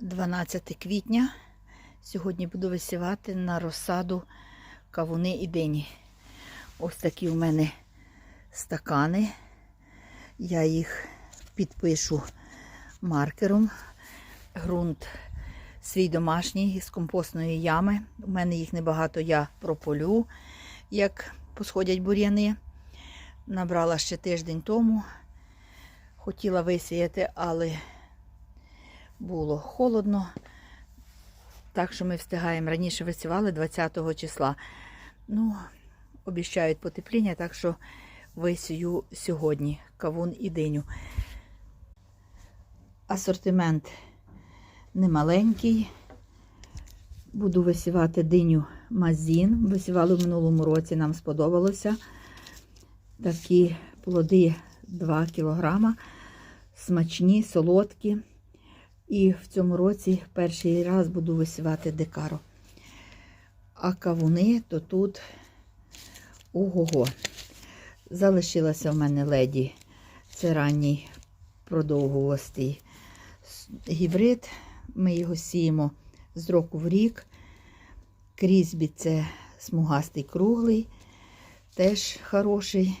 12 квітня. Сьогодні буду висівати на розсаду кавуни і дині. Ось такі у мене стакани. Я їх підпишу маркером. Грунт свій домашній з компостної ями. У мене їх небагато, я прополю, як посходять бур'яни. Набрала ще тиждень тому. Хотіла висіяти, але було холодно. Так що ми встигаємо. Раніше висівали 20 числа. Ну, обіщають потепління, так що висію сьогодні кавун і диню. Асортимент немаленький. Буду висівати диню мазін. Висівали в минулому році, нам сподобалося. Такі плоди 2 кг. Смачні, солодкі. І в цьому році перший раз буду висівати декару. А кавуни то тут ого-го. Залишилася в мене леді. Це ранній продовгувастий гібрид. Ми його сіємо з року в рік. Крізбі це смугастий круглий, теж хороший.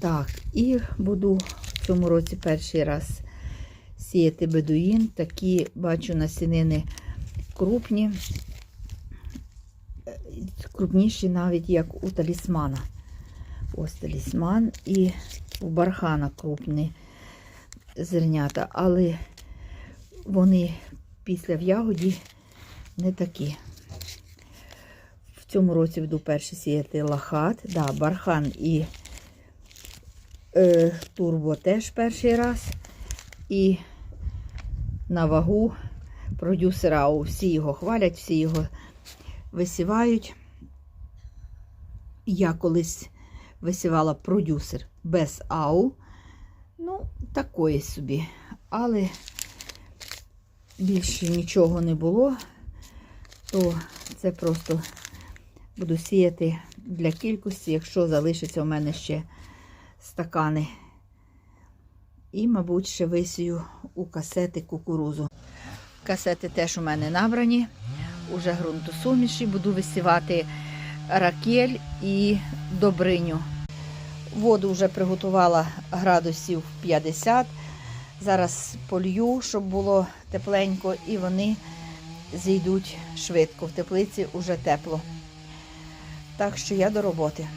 Так, і буду в цьому році перший раз сіяти бедуїн. Такі, бачу, насінини крупні, крупніші навіть як у талісмана. Ось талісман і у бархана крупні зернята, але вони після в ягоді не такі. В цьому році буду перше сіяти лахат, да, бархан і е, турбо теж перший раз. І на вагу продюсера. Всі його хвалять, всі його висівають. Я колись висівала продюсер без АУ. Ну, такої собі. Але більше нічого не було, то це просто буду сіяти для кількості, якщо залишиться у мене ще стакани. І, мабуть, ще висію у касети кукурузу. Касети теж у мене набрані, уже ґрунтосуміші. Буду висівати ракель і добриню. Воду вже приготувала градусів 50. Зараз полью, щоб було тепленько, і вони зійдуть швидко. В теплиці вже тепло. Так що я до роботи.